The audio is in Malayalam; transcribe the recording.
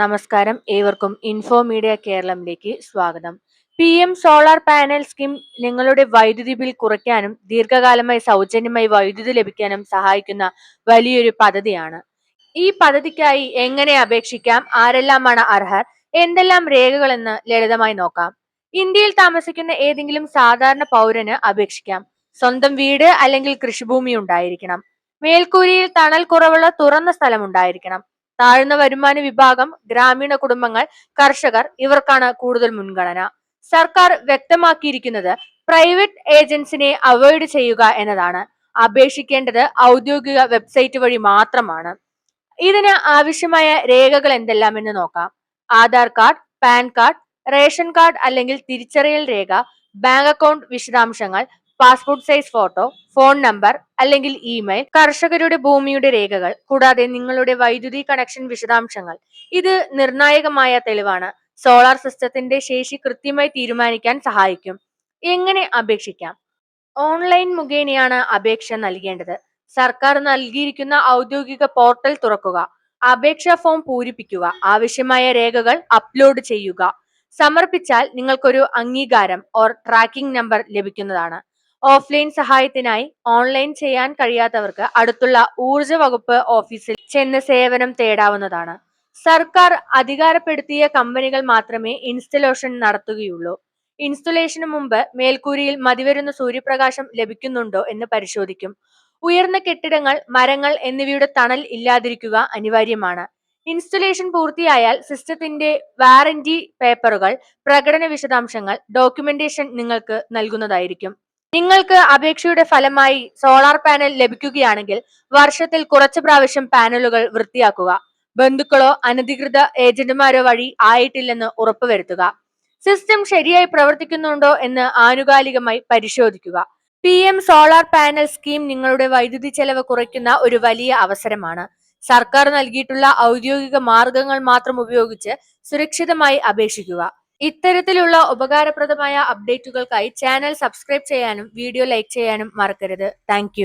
നമസ്കാരം. ഏവർക്കും ഇൻഫോ മീഡിയ കേരളത്തിലേക്ക് സ്വാഗതം. P M solar panel scheme നിങ്ങളുടെ വൈദ്യുതി ബിൽ കുറയ്ക്കാനും ദീർഘകാലമായി സൗജന്യമായി വൈദ്യുതി ലഭിക്കാനും സഹായിക്കുന്ന വലിയൊരു പദ്ധതിയാണ്. ഈ പദ്ധതിക്കായി എങ്ങനെ അപേക്ഷിക്കാം? ആരെല്ലാമാണ് അർഹർ? എന്തെല്ലാം രേഖകളെന്ന് ലളിതമായി നോക്കാം. ഇന്ത്യയിൽ താമസിക്കുന്ന ഏതെങ്കിലും സാധാരണ പൗരന് അപേക്ഷിക്കാം. സ്വന്തം വീട് അല്ലെങ്കിൽ കൃഷിഭൂമി ഉണ്ടായിരിക്കണം. മേൽക്കൂരയിൽ തണൽ കുറവുള്ള തുറന്ന സ്ഥലം ഉണ്ടായിരിക്കണം. താഴ്ന്ന വരുമാന വിഭാഗം ഗ്രാമീണ കുടുംബങ്ങൾ കർഷകർ ഇവർക്കാണ് കൂടുതൽ മുൻഗണന. സർക്കാർ വ്യക്തമാക്കിയിരിക്കുന്നത് പ്രൈവറ്റ് ഏജൻസിനെ അവോയ്ഡ് ചെയ്യുക എന്നതാണ്. അപേക്ഷിക്കേണ്ടത് ഔദ്യോഗിക വെബ്സൈറ്റ് വഴി മാത്രമാണ്. ഇതിന് ആവശ്യമായ രേഖകൾ എന്തെല്ലാം എന്ന് നോക്കാം. Aadhaar card PAN card ration card അല്ലെങ്കിൽ തിരിച്ചറിയൽ രേഖ ബാങ്ക് അക്കൗണ്ട് വിശദാംശങ്ങൾ passport size photo phone number അല്ലെങ്കിൽ ഇമെയിൽ കർഷകരുടെ ഭൂമിയുടെ രേഖകൾ കൂടാതെ നിങ്ങളുടെ വൈദ്യുതി കണക്ഷൻ വിശദാംശങ്ങൾ. ഇത് നിർണായകമായ തെളിവാണ്. സോളാർ സിസ്റ്റത്തിന്റെ ശേഷി കൃത്യമായി തീരുമാനിക്കാൻ സഹായിക്കും. എങ്ങനെ അപേക്ഷിക്കാം? ഓൺലൈൻ മുഖേനയാണ് അപേക്ഷ നൽകേണ്ടത്. സർക്കാർ നൽകിയിരിക്കുന്ന ഔദ്യോഗിക പോർട്ടൽ തുറക്കുക അപേക്ഷാ ഫോം പൂരിപ്പിക്കുക ആവശ്യമായ രേഖകൾ അപ്ലോഡ് ചെയ്യുക. സമർപ്പിച്ചാൽ നിങ്ങൾക്കൊരു അംഗീകാരം ഓർ ട്രാക്കിംഗ് നമ്പർ ലഭിക്കുന്നതാണ്. ഓഫ്ലൈൻ സഹായത്തിനായി ഓൺലൈൻ ചെയ്യാൻ കഴിയാത്തവർക്ക് അടുത്തുള്ള ഊർജ വകുപ്പ് ഓഫീസിൽ ചെന്ന് സേവനം തേടാവുന്നതാണ്. സർക്കാർ അധികാരപ്പെടുത്തിയ കമ്പനികൾ മാത്രമേ ഇൻസ്റ്റലേഷൻ നടത്തുകയുള്ളൂ. ഇൻസ്റ്റലേഷന് മുമ്പ് മേൽക്കൂരിയിൽ മതിവരുന്ന സൂര്യപ്രകാശം ലഭിക്കുന്നുണ്ടോ എന്ന് പരിശോധിക്കും. ഉയർന്ന കെട്ടിടങ്ങൾ മരങ്ങൾ എന്നിവയുടെ തണൽ ഇല്ലാതിരിക്കുക അനിവാര്യമാണ്. ഇൻസ്റ്റലേഷൻ പൂർത്തിയായാൽ സിസ്റ്റത്തിന്റെ വാറന്റി പേപ്പറുകൾ പ്രകടന വിശദാംശങ്ങൾ ഡോക്യുമെന്റേഷൻ നിങ്ങൾക്ക് നൽകുന്നതായിരിക്കും. നിങ്ങൾക്ക് അപേക്ഷയുടെ ഫലമായി സോളാർ പാനൽ ലഭിക്കുകയാണെങ്കിൽ വർഷത്തിൽ കുറച്ച് പ്രാവശ്യം പാനലുകൾ വൃത്തിയാക്കുക. ബന്ധുക്കളോ അനധികൃത ഏജന്റുമാരോ വഴി ആയിട്ടില്ലെന്ന് ഉറപ്പുവരുത്തുക. സിസ്റ്റം ശരിയായി പ്രവർത്തിക്കുന്നുണ്ടോ എന്ന് ആനുകാലികമായി പരിശോധിക്കുക. P M solar panel scheme നിങ്ങളുടെ വൈദ്യുതി ചെലവ് കുറയ്ക്കുന്ന ഒരു വലിയ അവസരമാണ്. സർക്കാർ നൽകിയിട്ടുള്ള ഔദ്യോഗിക മാർഗങ്ങൾ മാത്രം ഉപയോഗിച്ച് സുരക്ഷിതമായി അപേക്ഷിക്കുക. ഇത്തരത്തിലുള്ള ഉപകാരപ്രദമായ അപ്ഡേറ്റുകൾക്കായി ചാനൽ സബ്സ്ക്രൈബ് ചെയ്യാനും വീഡിയോ ലൈക്ക് ചെയ്യാനും മറക്കരുത്. താങ്ക്